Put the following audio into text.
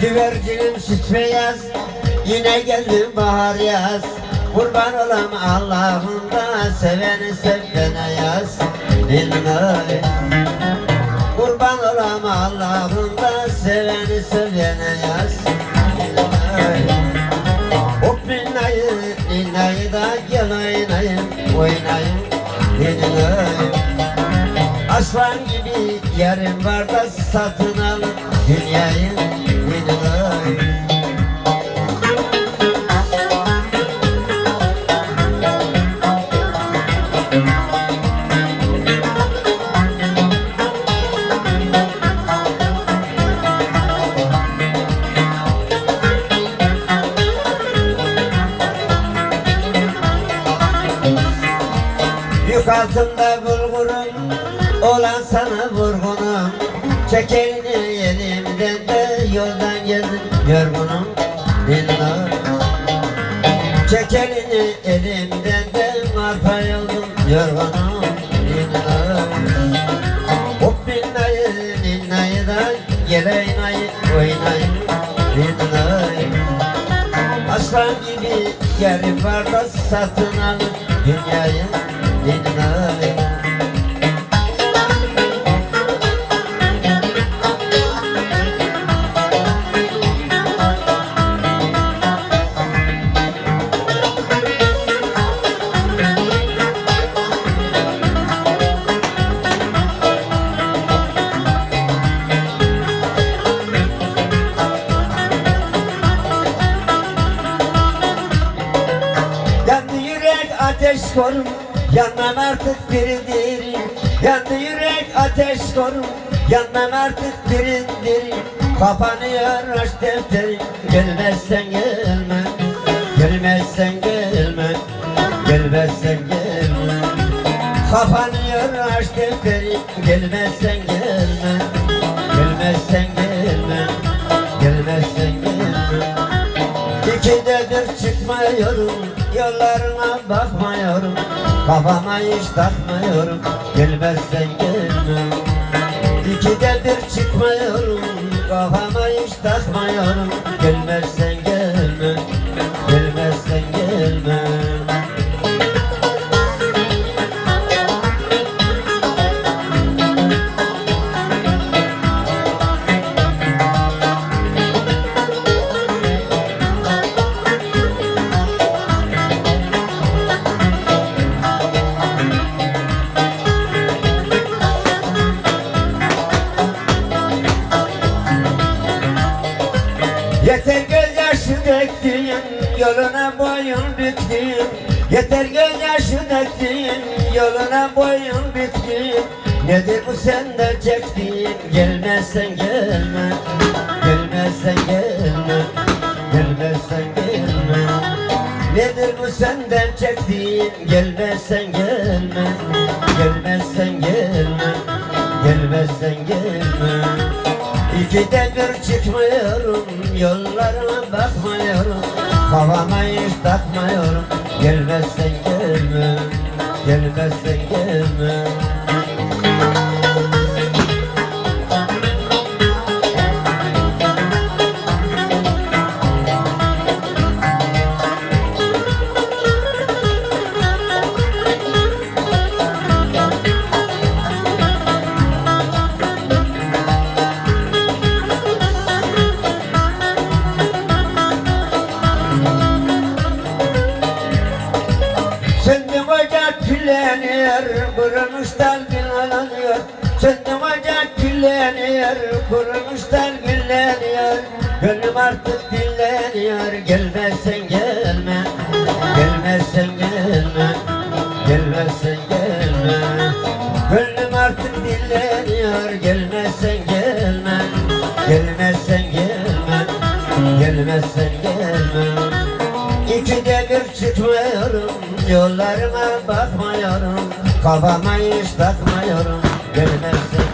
Güvercinim süt beyaz Yine geldi bahar yaz. Kurban olam Allah'ında Seveni sevene yaz. Lillahi Kurban olam Allah'ında Seveni sevene yaz. Linnayı Linnayı da gel oynayın Oynayın Lillahi Aslan gibi yarın var da satın alın dünyayı Yük altında bulgurum Olan sana vurgunum. Çekerini elimden de Yoldan geldim yorgunum Lillah Çekerini elimden de Marpa yoldum yorgunum Lillah Hop binnayı ninnayı da Gel oynayın oynayın Lillah Aslan gibi yerim var da satın alın dünyayı korum. Yanmam artık biridir. Yandı yürek ateş korum. Yanmam artık biridir. Kapanıyor aşk defterim Gelmezsen gelme. Gelmezsen gelme. Gelmezsen gelme. Kapanıyor aşk defterim Gelmezsen gelme. Gelmezsen gelme çıkmıyorum Yollarına bakmıyorum Kafama hiç takmıyorum Gelmezsen gelme İkidedir çıkmıyorum Kafama hiç takmıyorum. Gelmezsen Yoluna boyun büktüğün Yeter gözyaşı döktüğün Yoluna boyun büktüğün Nedir bu sende çektiğin? Gelmezsen gelme. Gelmezsen gelme. Gelmezsen gelme. Nedir bu senden çektiğin? Gelmezsen gelme. Gelmezsen gelme. Gelmezsen gelme. İkide bir çıkmıyorum. Yollarıma bakmıyorum Kafama hiç takmıyorum Gelmezsen gelme Gelmezsen gelme ocak külleniyor Kurumuşlar gülleniyor Söndüm ocak külleniyor Kurumuşlar gülleniyor Gönlüm artık dinleniyor Gelmezsen gelme. Gelmezsen gelme Gelmezsen gelme. Gönlüm artık dinleniyor Gelmezsen gelme. Gelmezsen gelme Gelmezsen gelme Yollarıma bakmıyorum Kafama hiç takmıyorum Gelmezsin